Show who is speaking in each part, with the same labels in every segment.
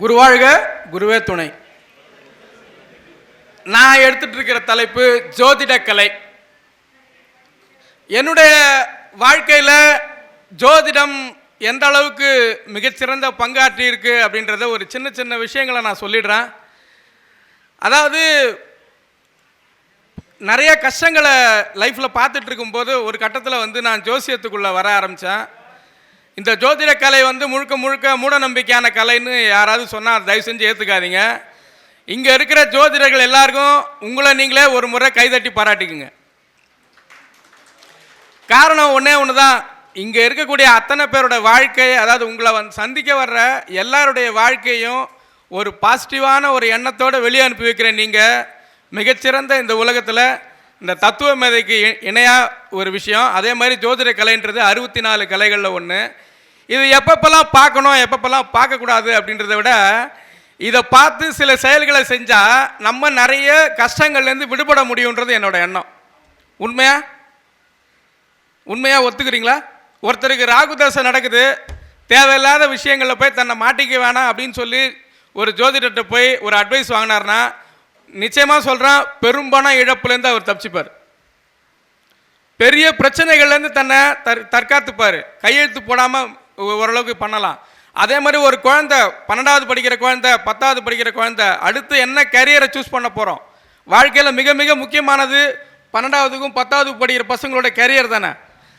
Speaker 1: குருவாழ்க குருவே துணை. நான் எடுத்துட்டு இருக்கிற தலைப்பு ஜோதிடக்கலை. என்னுடைய வாழ்க்கையில் ஜோதிடம் எந்த அளவுக்கு மிகச்சிறந்த பங்காற்றி இருக்கு அப்படின்றத ஒரு சின்ன சின்ன விஷயங்களை நான் சொல்லிடுறேன். அதாவது நிறைய கஷ்டங்களை லைஃப்பில் பார்த்துட்டு இருக்கும்போது ஒரு கட்டத்தில் வந்து நான் ஜோசியத்துக்குள்ளே வர ஆரம்பித்தேன் இந்த ஜோதிட கலை வந்து முழுக்க முழுக்க மூட நம்பிக்கையான கலைன்னு யாராவது சொன்னால் தயவு செஞ்சு ஏற்றுக்காதீங்க இங்கே இருக்கிற ஜோதிடர்கள் எல்லாருக்கும் உங்களை நீங்களே ஒரு முறை கைதட்டி பாராட்டிக்குங்க. காரணம் ஒன்றே ஒன்று தான் இங்கே இருக்கக்கூடிய அத்தனை பேரோட வாழ்க்கை அதாவது உங்களை வந்து சந்திக்க வர்ற எல்லாருடைய வாழ்க்கையும் ஒரு பாசிட்டிவான ஒரு எண்ணத்தோடு வெளியே அனுப்பி வைக்கிற நீங்கள் மிகச்சிறந்த இந்த உலகத்தில் இந்த தத்துவ மேதைக்கு இ- ஒரு விஷயம். அதே மாதிரி ஜோதிட கலைன்றது அறுபத்தி நாலு கலைகளில் ஒன்று இது எப்பப்பெல்லாம் பார்க்கணும் எப்பப்பெல்லாம் பார்க்கக்கூடாது அப்படின்றத விட இதை பார்த்து சில செயல்களை செஞ்சால் நம்ம நிறைய கஷ்டங்கள்லேருந்து விடுபட முடியுன்றது என்னோட எண்ணம். உண்மையா? உண்மையாக ஒத்துக்கிறீங்களா? ஒருத்தருக்கு ராகுதசை நடக்குது தேவையில்லாத விஷயங்களில் போய் தன்னை மாட்டிக்க வேணாம் அப்படின்னு சொல்லி ஒரு ஜோதிடர்கிட்ட போய் ஒரு அட்வைஸ் வாங்கினார்னா நிச்சயமாக சொல்கிறேன் பெரும்பண இழப்புலேருந்து அவர் தப்பிச்சுப்பார். பெரிய பிரச்சனைகள்லேருந்து தன்னை தற் தற்காத்துப்பார். கையெழுத்து போடாமல் ஓரளவுக்கு பண்ணலாம். அதே மாதிரி ஒரு குழந்த பன்னெண்டாவது படிக்கிற குழந்த பத்தாவது படிக்கிற குழந்த அடுத்து என்ன கரியரை சூஸ் பண்ண போகிறோம் வாழ்க்கையில் மிக மிக முக்கியமானது பன்னெண்டாவதுக்கும் பத்தாவது படிக்கிற பசங்களோட கரியர் தானே?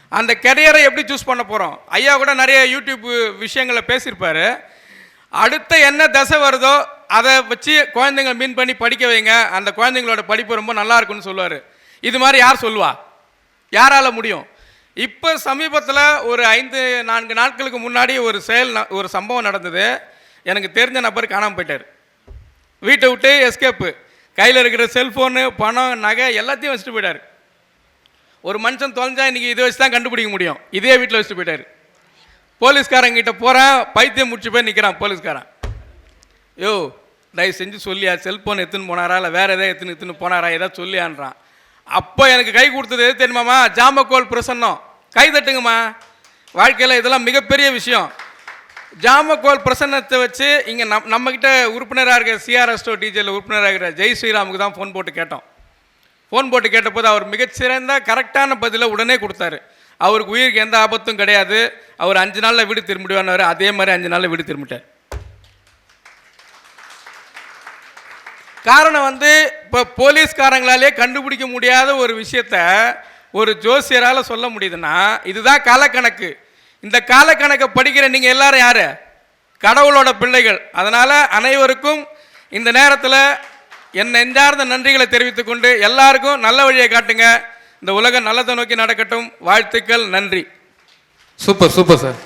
Speaker 1: அந்த கரியரை எப்படி சூஸ் பண்ண போகிறோம் ஐயா கூட நிறைய யூடியூப் விஷயங்களை பேசியிருப்பார். அடுத்த என்ன தசை வருதோ அதை வச்சு குழந்தைங்க மீன் பண்ணி படிக்க வைங்க. அந்த குழந்தைங்களோட படிப்பு ரொம்ப நல்லா இருக்குன்னு சொல்லுவார். இது மாதிரி யார் சொல்லுவா? யாரால முடியும்? இப்போ சமீபத்தில் ஒரு ஐந்து நான்கு நாட்களுக்கு முன்னாடி ஒரு செயல் ந- ஒரு சம்பவம் நடந்தது. எனக்கு தெரிஞ்ச நபர் காணாமல் போயிட்டார். வீட்டை விட்டு எஸ்கேப்பு கையில் இருக்கிற செல்ஃபோனு பணம் நகை எல்லாத்தையும் வச்சுட்டு போயிட்டார். ஒரு மனுஷன் தொலைஞ்சா இன்றைக்கி இதை வச்சு தான் கண்டுபிடிக்க முடியும். இதே வீட்டில் வச்சுட்டு போயிட்டார். போலீஸ்காரங்கிட்ட போகிறேன் பைத்தியம் முடிச்சு போய் நிற்கிறான் போலீஸ்காரன். யோ தயவு செஞ்சு சொல்லியா செல்ஃபோன் எடுத்துன்னு போனாரா இல்லை வேறு எதாவது எடுத்துன்னு எத்துன்னு போனாரா ஏதாவது சொல்லியான்றான். அப்போ எனக்கு கை கொடுத்தது எது தெரியுமாம்மா? ஜாமக்கோல் பிரசன்னம். கை தட்டுங்கம்மா. வாழ்க்கையில் இதெல்லாம் மிகப்பெரிய விஷயம். ஜாமக்கோல் பிரசன்னத்தை வச்சு இங்கே நம் நம்மக்கிட்ட உறுப்பினராக இருக்கிற சிஆர்எஸ்டோ டிஜேல உறுப்பினராக இருக்கிற ஜெய் ஸ்ரீராமுக்கு தான் ஃபோன் போட்டு கேட்டோம். ஃபோன் போட்டு கேட்டபோது அவர் மிகச்சிறந்த கரெக்டான பதிலை உடனே கொடுத்தாரு. அவருக்கு உயிருக்கு எந்த ஆபத்தும் கிடையாது. அவர் அஞ்சு நாளில் வீடு திரும்பிடுவான்னு அதே மாதிரி அஞ்சு நாளில் வீடு திரும்பிட்டார். காரணம் வந்து இப்போ போலீஸ்காரங்களாலே கண்டுபிடிக்க முடியாத ஒரு விஷயத்த ஒரு ஜோசியரால் சொல்ல முடியுதுன்னா இதுதான் காலக்கணக்கு. இந்த காலக்கணக்கை படிக்கிற நீங்கள் எல்லாரும் யார்? கடவுளோட பிள்ளைகள். அதனால் அனைவருக்கும் இந்த நேரத்தில் என் நெஞ்சார்ந்த நன்றிகளை தெரிவித்துக்கொண்டு எல்லாருக்கும் நல்ல வழியை காட்டுங்க. இந்த உலகம் நல்லதை நோக்கி நடக்கட்டும். வாழ்த்துக்கள் நன்றி.
Speaker 2: Super super sir.